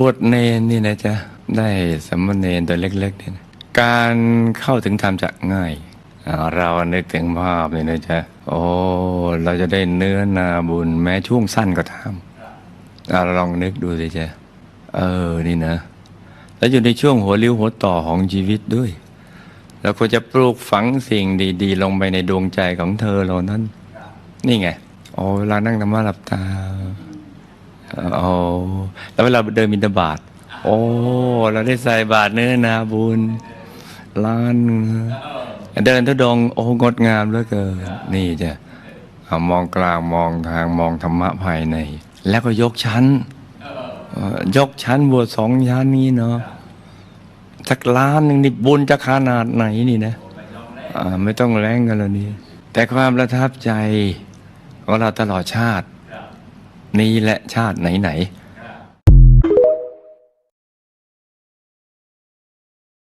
บทเนนนี่นะจ๊ะ ได้สมณเณรตัวเล็กๆเนี่ยนะการเข้าถึงธรรมจะง่ายอ่าเรานึกถึงภาพนี่นะจ๊ะ โอ้ เราจะได้เนื้อนาบุญแม้ช่วงสั้นก็ทำอ่าลองนึกดูสิจ๊ะ เออ นี่นะ แล้วอยู่ในช่วงหัวเริ้วหัวต่อของชีวิตด้วยแล้วก็จะปลูกฝังสิ่งดี ๆ ลงไปในดวงใจของเธอเรานั้น นี่ไง โอ้เวลานั่งธรรมะหลับตา โอ้ แล้วเวลาเดินบิณฑบาตโอ้เราได้ใส่บาตรเนื้อนาบุญล้านเดินทุดงโอ้งดงามเหลือเกินนี่จ้ะมองกลางมองทางมองธรรมะภายใน แล้วก็ยกชั้นยกชั้นบวชสองชั้นนี้เนาะสักล้านหนึ่งนี่บุญจะขนาดไหนนี่นะไม่ต้องแรงกันแล้วนี่แต่ความประทับใจของเราตลอดชาติ นี้และชาติไหนๆ